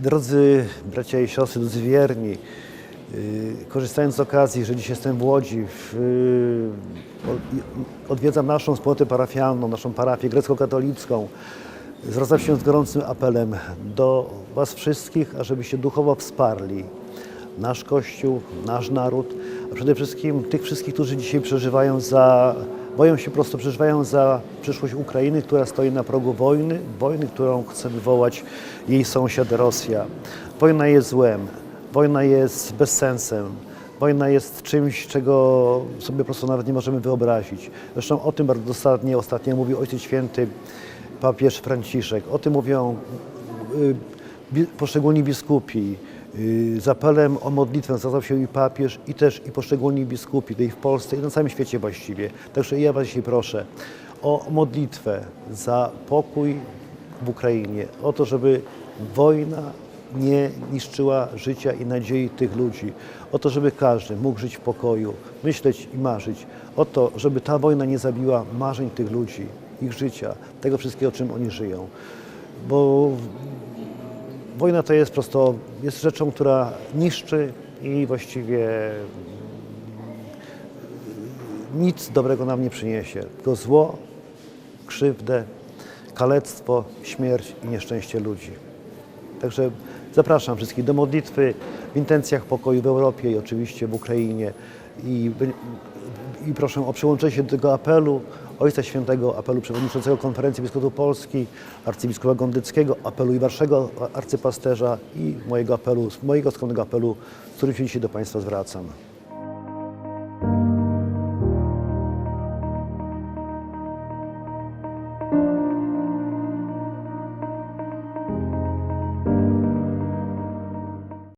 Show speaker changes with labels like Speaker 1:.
Speaker 1: Drodzy bracia i siostry, drodzy wierni, yy, korzystając z okazji, że dziś jestem w Łodzi, od- odwiedzam naszą wspólnotę parafialną, naszą parafię grecko-katolicką, zwracam się z gorącym apelem do Was wszystkich, ażebyście duchowo wsparli nasz Kościół, nasz naród, a przede wszystkim tych wszystkich, którzy dzisiaj przeżywają za, boją się prosto, przeżywają za przyszłość Ukrainy, która stoi na progu wojny, wojny, którą chce wywołać jej sąsiad Rosja. Wojna jest złem, wojna jest bezsensem, wojna jest czymś, czego sobie po prostu nawet nie możemy wyobrazić. Zresztą o tym bardzo dosadnie ostatnio mówił Ojciec Święty, papież Franciszek. O tym mówią y, poszczególni biskupi. Y, Z apelem o modlitwę zwracał się i papież, i też i poszczególni biskupi, tutaj w Polsce i na całym świecie właściwie. Także ja Was dzisiaj proszę o modlitwę za pokój w Ukrainie, o to, żeby wojna nie niszczyła życia i nadziei tych ludzi, o to, żeby każdy mógł żyć w pokoju, myśleć i marzyć, o to, żeby ta wojna nie zabiła marzeń tych ludzi, ich życia, tego wszystkiego, czym oni żyją. Bo Wojna to jest prosto, jest rzeczą, która niszczy i właściwie nic dobrego nam nie przyniesie. Tylko zło, krzywdę, kalectwo, śmierć i nieszczęście ludzi. Także zapraszam wszystkich do modlitwy w intencjach pokoju w Europie i oczywiście w Ukrainie. I, i proszę o przyłączenie się do tego apelu Ojca Świętego, apelu przewodniczącego Konferencji Biskupów Polski, arcybiskupa Gondyckiego, apelu i waszego arcypasterza i mojego apelu, mojego skromnego apelu, z którym się dzisiaj do Państwa zwracam.